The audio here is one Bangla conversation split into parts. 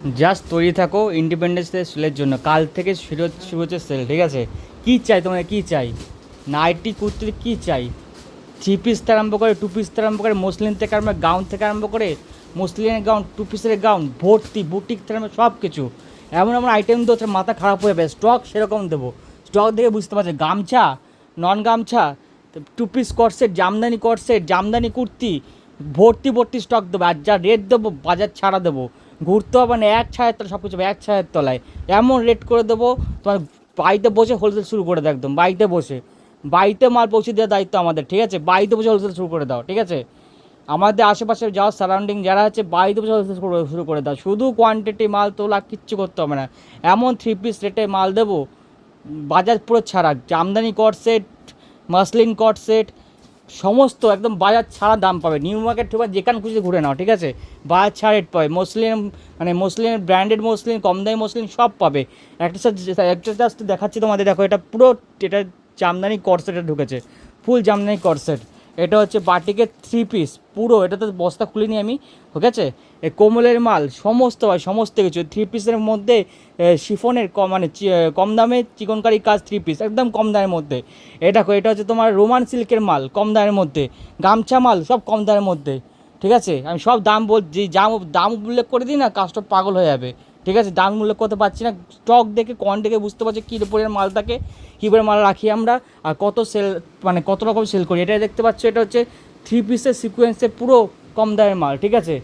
জাস্ট তৈরি থাকো ইন্ডিপেন্ডেন্স ডে সেলের জন্য। কাল থেকে শুরু শুরু হচ্ছে সেল ঠিক আছে? কী চাই তোমার কী চাই? নাইটি কুর্তি কী চাই? থ্রি পিস থেকে আরম্ভ করে টু পিস থেকে আরম্ভ করে মসলিন থেকে আরম্ভ গাউন থেকে আরম্ভ করে মসলিনের গাউন টু পিসের গাউন ভর্তি বুটিক থেকে আরম্ভ সব কিছু এমন এমন আইটেম দেবো মাথা খারাপ হয়ে যাবে। স্টক সেরকম দেবো। স্টক দেখে বুঝতে পারছ, গামছা নন গামছা two piece coord set jamdani coord set jamdani kurti, ভর্তি ভর্তি স্টক দেবো। আর যা রেট দেবো, বাজার ছাড়া দেবো। ঘুরতে হবে না, এক ছায়ের তলায় সব কিছু এক ছায়ের তলায়। এমন রেট করে দেবো, তোমার বাড়িতে বসে হোলসেল শুরু করে দাও একদম, বাড়িতে বসে। বাড়িতে মাল পৌঁছে দেওয়ার দায়িত্ব আমাদের, ঠিক আছে? বাড়িতে বসে হোলসেল শুরু করে দাও, ঠিক আছে? আমাদের আশেপাশে যাওয়ার সারাউন্ডিং যারা আছে, বাড়িতে বসে হোলসেল শুরু করে দাও। শুধু কোয়ান্টিটি মাল তোলা কিচ্ছু করতে হবে না। এমন থ্রি পিস রেটে মাল দেবো, বাজার পুরো ছাড়া, jamdani coord set muslin coord set সমস্ত একদম বাজার ছাড়া দাম পাবে। নিউ মার্কেট থেকে যেখানে খুশি ঘুরে নাও, ঠিক আছে? বাজার ছাড়া রেট পাবে। মসলিন মানে মসলিন ব্র্যান্ডেড মসলিন কম দামি মসলিন সব পাবে। একটা একটা জাস্ট দেখাচ্ছি তোমাদের। দেখো, এটা পুরো, এটা জামদানি করসেটে ঢুকেছে। ফুল জামদানি কটসেট এটা হচ্ছে বাটিকের থ্রি পিস পুরো এটা তো বস্তা খুলিনি আমি, ঠিক আছে? কোমলের মাল, সমস্ত হয় সমস্ত কিছু থ্রি পিসের মধ্যে শিফনের কম মানে কম দামে চিকনকারি কাজ থ্রি পিস একদম কম দামের মধ্যে। এটা এটা হচ্ছে তোমার রোমান সিল্কের মাল, কম দামের মধ্যে। গামছা মাল, সব কম দামের মধ্যে, ঠিক আছে? আমি সব দাম বল, যে দাম উল্লেখ করে দিই না, কাজটা পাগল হয়ে যাবে। ঠিক আছে? দাম মূল্য করতে পারছি না। স্টক দেখে কোয়ান দেখে বুঝতে পারছি কী পরিমাণ মাল থাকে, কী পরিমাণ মাল রাখি আমরা, আর কত সেল মানে কত রকম সেল করি। এটা দেখতে পাচ্ছ, এটা হচ্ছে থ্রি পিসের সিকোয়েন্সে পুরো কম দামের মাল, ঠিক আছে?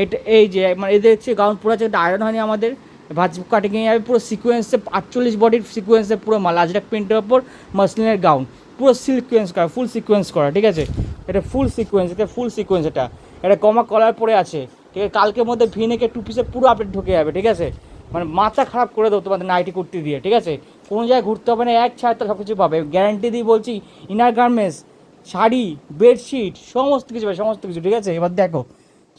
এটা, এই যে মানে এদের হচ্ছে গাউন পুরো হচ্ছে আয়রন হয়নি আমাদের, ভাজ কাটিংয়ে যাবে পুরো সিকোয়েন্সে আটচল্লিশ বডির সিকোয়েন্সে পুরো মাল, আজরাক প্রিন্টের ওপর মাসলিনের গাউন পুরো সিকোয়েন্স করা ফুল সিকোয়েন্স করা, ঠিক আছে? এটা ফুল সিকোয়েন্স এটা ফুল সিকোয়েন্স এটা। এটা কমা কলার পরে আছে। ঠিক আছে? কালকের মধ্যে ভিনেকে টু পিসে পুরো আপডেট ঢুকে যাবে, ঠিক আছে? মানে মাথা খারাপ করে দেবো তোমাদের নাইটি কুর্তি দিয়ে, ঠিক আছে? কোনো জায়গায় ঘুরতে হবে না, এক ছাড় তো সব কিছু পাবে। গ্যারান্টি দিয়ে বলছি ইনার গার্মেন্টস শাড়ি বেডশিট সমস্ত কিছু পাবে, সমস্ত কিছু, ঠিক আছে? এবার দেখো,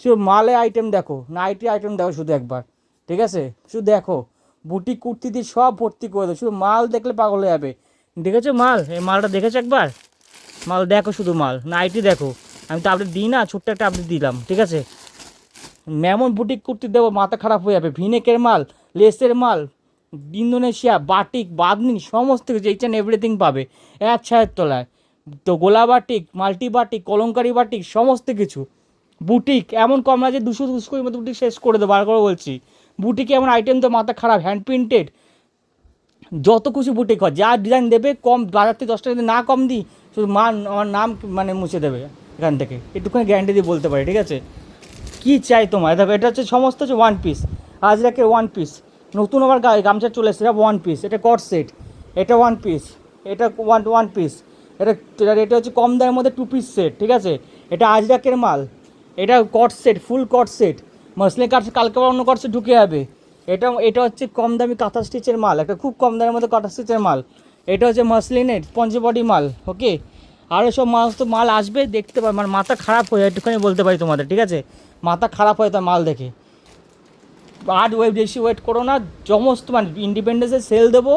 শুধু মালে আইটেম দেখো নাইটি আইটেম দেখো শুধু একবার, ঠিক আছে? শুধু দেখো বুটিক কুর্তি দিয়ে সব ভর্তি করে দেবো শুধু মাল দেখলে পাগল হয়ে যাবে। দেখেছ মাল? এই মালটা দেখেছ একবার? মাল দেখো শুধু মাল নাইটি দেখো। আমি তো আপডেট দিই না, ছোট্ট একটা আপডেট দিলাম, ঠিক আছে? এমন বুটিক কুর্তি দেবো, মাথা খারাপ হয়ে যাবে। ভিনেকের মাল লেসের মাল ইন্দোনেশিয়া বাটিক বাদনি সমস্ত কিছু এইচ অ্যান্ড এভরিথিং পাবে। এক ছায়ের তলায়। তো গোলা batik multi batik kalamkari batik সমস্ত কিছু। বুটিক এমন কম আছে দুশো দুশো কুড়ির মতো বুটিক শেষ করে দেবো, বার করে বলছি। বুটিকে এমন আইটেম তো মাথা খারাপ হ্যান্ড প্রিন্টেড যত কিছু বুটিক হয়, যা ডিজাইন দেবে, কম, বাজার থেকে দশটা যদি না কম দিই, শুধু মান, আমার নাম মানে মুছে দেবে। এখান থেকে। একটুখানি গ্যারান্টি দিয়ে বলতে পারি, ঠিক আছে? কী চাই তোমার দেখো, এটা হচ্ছে সমস্ত হচ্ছে ওয়ান পিস আজ আজরাকে ওয়ান পিস নতুন আবার গামছা চলে এসেছে, এটা ওয়ান পিস এটা কট সেট এটা ওয়ান পিস এটা ওয়ান ওয়ান পিস এটা, এটা- হচ্ছে কম দামের মধ্যে টু পিস সেট ঠিক আছে? এটা আজ আজরাকের মাল। এটা coord set full coord set muslin cut কালকে অন্য কট সেট ঢুকে যাবে। এটা এটা হচ্ছে কম দামি কাঁথা স্টিচের মাল। একটা খুব কম দামের মধ্যে কাঁথা স্টিচের মাল। এটা হচ্ছে মসলিনের পঞ্চবডি মাল ওকে আরও সব মাল তো মাল আসবে, দেখতে পাবে। মানে মাথা খারাপ হয়ে একটুখানি বলতে পারি তোমাদের, ঠিক আছে? মাথা খারাপ হয় তার মাল দেখে। আর ওয়েব বেশি ওয়েট করো না, সমস্ত মানে ইন্ডিপেন্ডেন্সে সেল দেবো।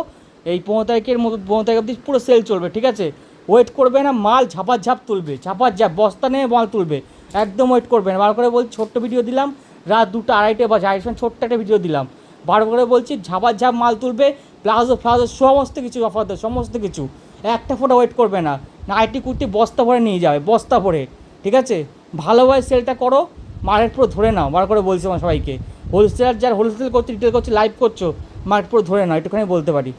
এই পনেরো তারিখের মতো পনেরো তারিখ অবধি পুরো সেল চলবে, ঠিক আছে? ওয়েট করবে না, মাল ঝাপার ঝাপ তুলবে ঝাপার ঝাপ বস্তা নিয়ে মাল তুলবে। একদম ওয়েট করবে না। বার করে বলছি, ছোট্ট ভিডিও দিলাম, রাত দুটো আড়াইটে আড়াইটার সময় ছোট্ট একটা ভিডিও দিলাম। বার করে বলছি ঝাপার ঝাপ মাল তুলবে প্লাজো ফ্লাজো সমস্ত কিছু অফার দেবে সমস্ত কিছু। একটা ফোটা ওয়েট করবে না। নাইটি কুর্তি বস্তা ভরে নিয়ে যাবে, বস্তা ভরে। ঠিক আছে? ভালোভাবে সেলটা করো মার্কেট পুরো ধরে নাও। বার করে বলছি আমার সবাইকে। হোলসেলার যার হোলসেল করছে রিটেল করছে লাইভ করছ মার্কেট পুরো ধরে নাও, একটুখানি বলতে পারি।